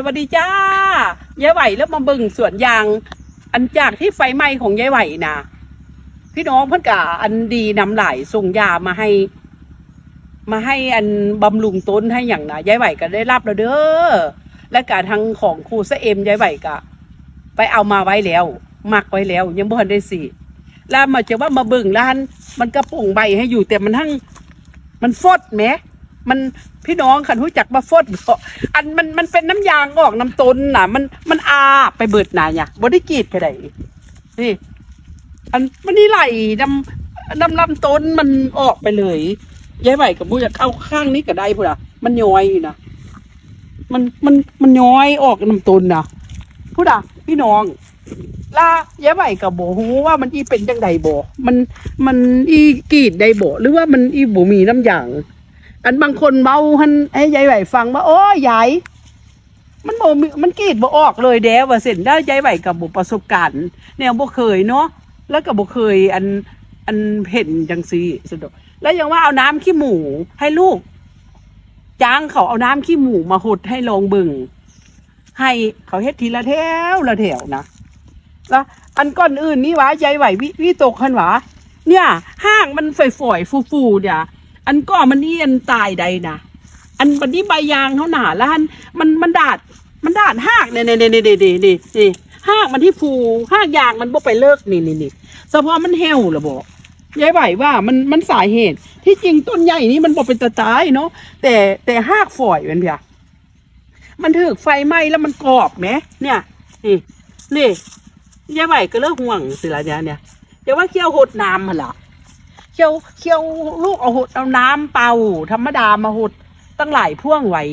สวัสดีจ้ายายไหวแล้วมาบิ่งสวนยาง อันจากที่ไฟไหม้ของยายไหวนะพี่น้องเพิ่นกะอันดีนำหลายส่งยามาให้ มาให้อันบำรุงต้นให้อย่างนะยายไหวก็ได้รับแล้วเด้อและการทางของครูเสเอ็มยายไหวก็ไปเอามาไว้แล้วมักไว้แล้ว ยังบ่ทันได้สิแล้วมาจะว่ามาบิ่งร้าน มันกระปุงใบให้อยู่แต่มันทั้งมันฟดแหม มันพี่น้องคันรู้จักมาฟดบ่อันมันมันเป็นน้ำยางออกน้ำต้นน่ะ มันมันอาไปเบิดหนาเนี่ยบ่ได้กรีดก็ได้นี่อันมันนี่ไหลน้ำน้ำลำต้นมันออกไปเลยยายไหวกับบูจะเข้าข้างนี้ก็ได้พุ่นอะ มันย้อยอยู่นะมันมันมันย้อยออกน้ำต้นนะพูดอะ พี่น้องลายายไหวกับโบฮูว่ามันอีเป็นจังใดโบมันมันอีกรีดใดโบหรือว่ามันอีบ่มีน้ำยาง อันบางคนเมาหันให้ยายไหวฟังว่าโอ้ยายมันบ่มีมันกรีดบ่ออกเลยเด้ว่าเส้นได้ยายไหวกับบ่ประสบการณ์แนวบ่เคยเนาะแล้วก็บ่เคยอันอันเห็นจังซีสะดอกแล้วยังว่าเอาน้ำขี้หมูให้ลูกจ้างเขาเอาน้ำขี้หมูมาหดให้ลองบิ่งให้เขาเฮ็ดทีละแถวละแถวนะแล้วอันก้อนอื่นนี่หวะยายไหววิวิตกคันหวะเนี่ยห้างมันฝอยๆฟูๆเนี่ย อันก็มันนี่อันตายใดนะอันบันนี้ใบยางเขาหนาแล้วอันมันมันดาดมันดาดหากเนี่ยเนี่ยเนี่ยเนี่ยเนี่ยเนี่ยเนหากมันที่ฟูหากยางมันบ่ไปเลิกนี่นี่นี่เฉพาะมันเหี่ยวเหรอบอกยายไหวว่ามันมันสาเหตุ ที่จริงต้นใหญ่นี้มันบ่เป็นตะตายเนาะแต่แต่หากฝอยมันเพียมันถือไฟไหม้แล้วมันกรอบไหมเนี่ยนี่นี่ยายไหวก็เลิกห่วงสิละเนี่ยเนี่ยอย่ว่าเคี่ยวหดน้ำมันล่ะ เคี่ยวเคี่ยวลูกเอาหดเอาน้ำเปล่า ธรรมดามาหดตั้งหลายพ่วงไว้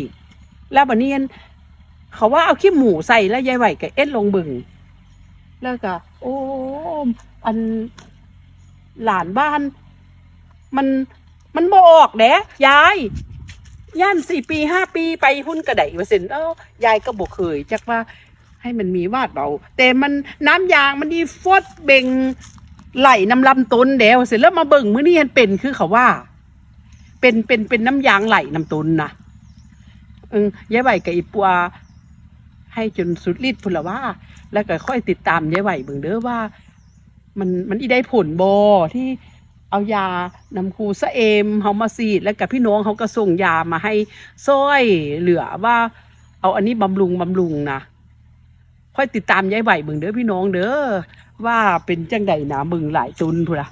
แล้วบัดนี้อันเขาว่าเอาขี้หมูใส่แล้วยายไหวกับเอ็ดลงบึง แล้วก็โอ้อันหลานบ้าน มันมันบออกเด้ยายย่านสี่ปีห้าปีไปหุ้นกระไดว่าเซ็นเอ้ายายก็บอกเคยจักว่าให้มันมีวาดเบาแต่มันน้ำยางมันดีฟดเบ่ง ไหลน้ำลำต้นเดียวเสร็จแล้วมาเบิ่งมื้อนี้เห็นเป็นคือเขาว่า เป็นเป็นเป็นน้ำยางไหลน้ำต้นนะเออยายไหวกับอีปัวให้จนสุดฤทธิ์พุ่นละว่า แล้วก็ค่อยติดตามยายไหวเบิ่งเด้อว่า มันมันอีได้ผลบอที่เอายานำครูสะเอมเฮามาซีดแล้วกับพี่น้องเขาก็ส่งยามาให้ซ้อยเหลือว่า เอาอันนี้บำรุงบำรุงนะ ค่อยติดตามยายไหวเบิ่งเด้อพี่น้องเด้อว่าเป็นจังใดนะเบิ่งหลายตุนพุ่นละ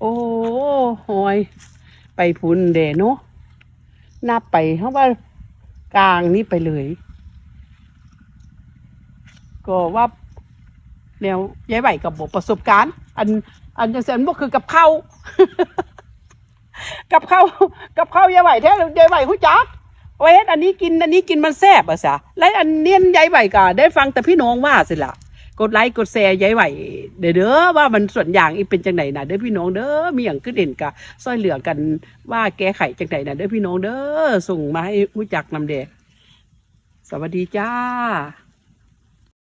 โอ้โหยไปพุ่นเดเนาะนับไปเพราะว่ากลางนี้ไปเลย ก็ว่าแนวยายไหวกับบประสบการณ์ อันอันจะเสนบอกคือกับข้าวกับข้าวกับข้าวยายไหวแท้ยายไหวหูจัก ไว้เฮ็ดอันนี้กินอันนี้กินมันแซ่บอะสะและอันเนี้ยยายไหวก็ได้ฟังแต่พี่น้องว่าสิละกดไลค์กดแชร์ยายไหวเด้อเด้อว่ามันส่วนอย่างอีเป็นจังไหนนะเด้อพี่น้องเด้อมีอย่างขึ้นเด่นกะซอยเหลือกันว่าแก้ไขจังไหนนะเด้อพี่น้องเด้อส่งมาให้รู้จักนำเด้สวัสดีจ้า